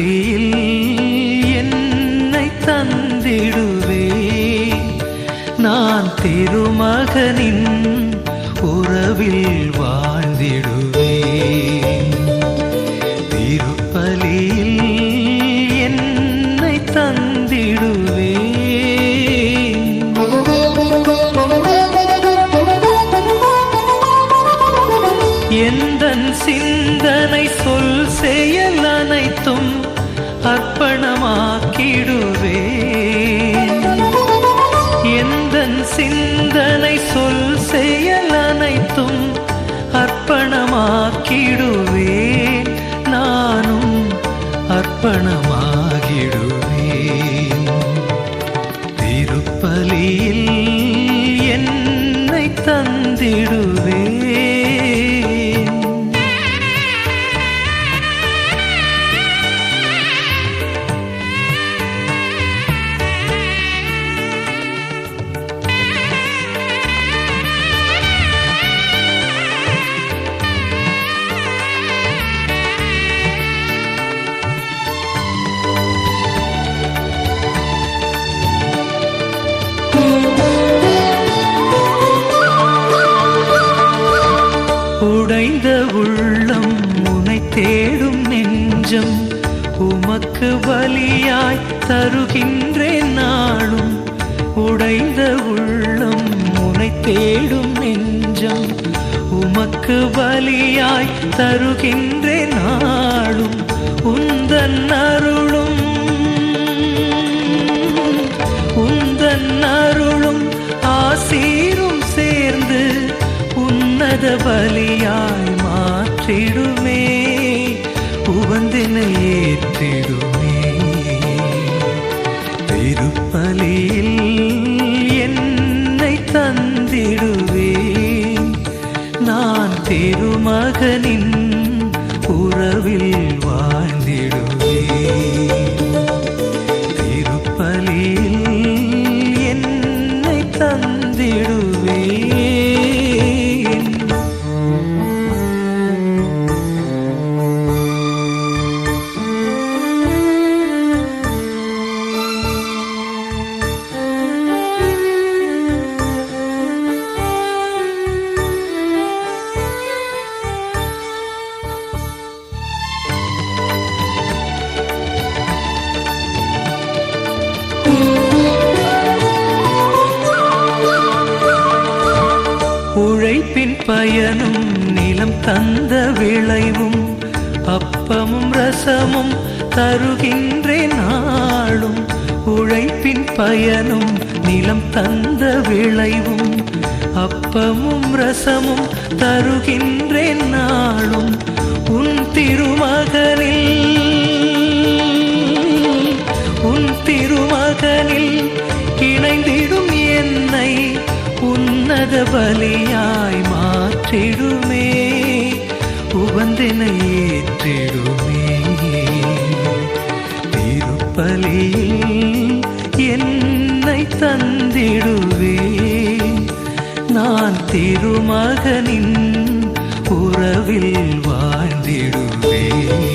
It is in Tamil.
திருப்பலியில் என்னை தந்திடுவே நான் திருமகனின் உறவில் வாழ்ந்திடுவே திருப்பலியில் என்னை தந்திடுவே எந்த சிந்தனை சொல் சிந்தனை சொல் செயல் அனைத்தும் அர்ப்பணமாக்கிடுவேன். நானும் அர்ப்பணமாகிடுவேன். திருப்பலியில் என்னை தந்திடுவேன். இந்த உள்ளம் உனை தேடும் நெஞ்சம். உமக்கு வலியாய் தருகின்றேன் நாளும் உடைந்த உள்ளம் உனை தேடும் நெஞ்சம். உமக்கு வலியாய் தருகின்றேன் நாளும். உந்தன் அருளும் உந்தன் அருளும் ஆசீரும் சேர்ந்து உன்னத பலியாய் திருமகனின் பயனும் நிலம் தந்த விளைவும் அப்பமும் ரசமும் தருகின்றேன் நாளும். உழைப்பின் பயனும் நிலம் தந்த விளைவும் அப்பமும் ரசமும் தருகின்றேன் நாளும். உன் திருமகனில் உன் திருமகனில் இணைந்திடும் என்னை உன்னத பலியாய் ஏற்றிடுமே உவந்தனை ஏற்றிடுமே. திருப்பலியில் என்னை தந்திடுவே. நான் திருமகனின் உறவில் வாழ்ந்திடுவேன்